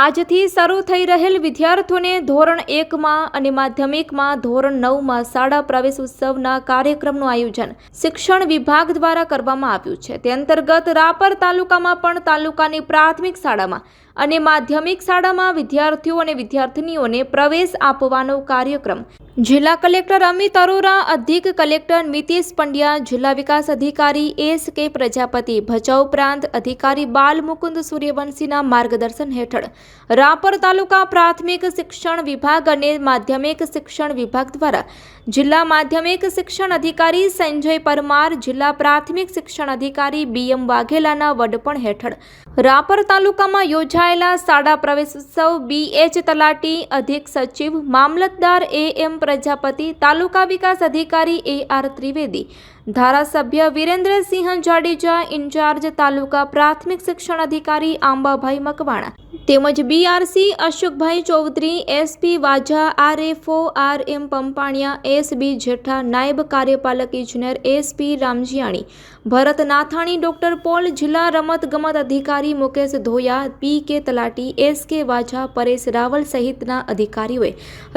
આજથી શરૂ થઈ રહેલ વિદ્યાર્થીઓને ધોરણ એકમાં અને માધ્યમિકમાં ધોરણ નવમાં શાળા પ્રવેશ ઉત્સવના કાર્યક્રમનું આયોજન શિક્ષણ વિભાગ દ્વારા કરવામાં આવ્યું છે. તે અંતર્ગત રાપર તાલુકામાં પણ તાલુકાની પ્રાથમિક શાળામાં અને માધ્યમિક શાળામાં વિદ્યાર્થીઓ અને વિદ્યાર્થિનીઓને પ્રવેશ આપવાનો કાર્યક્રમ જિલ્લા કલેક્ટર અમિત અરોરા, અધિક કલેક્ટર નીતિશ પંડ્યા, જિલ્લા વિકાસ અધિકારી એસ કે પ્રજાપતિ, ભચાઉ પ્રાંત અધિકારી બાલ મુકુંદ સૂર્યવંશીના માર્ગદર્શન હેઠળ રાપર તાલુકા પ્રાથમિક શિક્ષણ વિભાગ અને માધ્યમિક શિક્ષણ વિભાગ દ્વારા જિલ્લા માધ્યમિક શિક્ષણ અધિકારી સંજય પરમાર, જિલ્લા પ્રાથમિક શિક્ષણ અધિકારી બી એમ વાઘેલાના વડપણ હેઠળ રાપર તાલુકામાં યોજાયેલા શાળા પ્રવેશ ઉત્સવ બી એચ તલાટી અધિક સચિવ, મામલતદાર એ એમ પ્રજાપતિ, તાલુકા વિકાસ અધિકારી એ આર ત્રિવેદી, ધારાસભ્ય વિરેન્દ્રસિંહ જાડેજા, ઇન્ચાર્જ તાલુકા પ્રાથમિક શિક્ષણ અધિકારી આંબાભાઈ મકવાણા તેમજ BRC Ashokbhai Chaudhary SP Vaja RFO R M Pampaniya SB Jetha, નાયબ કાર્યપાલક ઇજનેર SP Ramjiyani Bharat Nathani doctor Paul, જિલ્લા રમતગમત અધિકારી મુકેશ ધોયા પી કે તલાટી એસ કે વાજા પરેશ રાવલ સહિતના અધિકારીઓએ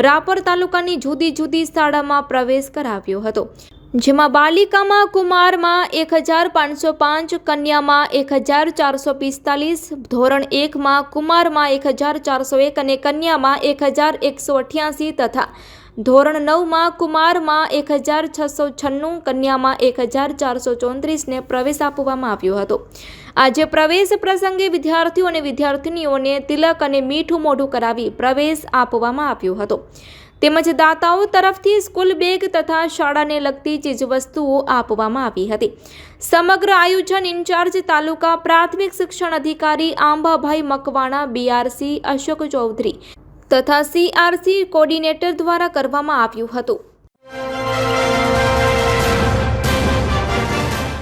રાપર તાલુકાની જુદી જુદી શાળામાં પ્રવેશ કરાવ્યો હતો. જેમાં બાલિકામાં કુમારમાં એક હજાર પાંચસો પાંચ, કન્યામાં એક હજાર ચારસો પિસ્તાલીસ, ધોરણ એકમાં કુમારમાં એક હજાર ચારસો એક અને કન્યામાં એક હજાર એકસો અઠ્યાસી તથા ધોરણ નવમાં કુમારમાં એક હજાર છસો છન્નું, કન્યામાં એક હજાર ચારસો ચોત્રીસને પ્રવેશ આપવામાં આવ્યો હતો. આજે પ્રવેશ પ્રસંગે વિદ્યાર્થીઓ અને વિદ્યાર્થિનીઓને તિલક અને મીઠું મોઢું કરાવી પ્રવેશ આપવામાં આવ્યો હતો. તેમજ દાતાઓ તરફથી સ્કૂલ બેગ તથા શાળાને લગતી ચીજવસ્તુઓ આપવામાં આવી હતી. સમગ્ર આયોજન ઇન્ચાર્જ તાલુકા પ્રાથમિક શિક્ષણ અધિકારી આંબાભાઈ મકવાણા બીઆરસી અશોક ચૌધરી તથા સીઆરસી કોર્ડિનેટર દ્વારા કરવામાં આવ્યું હતું.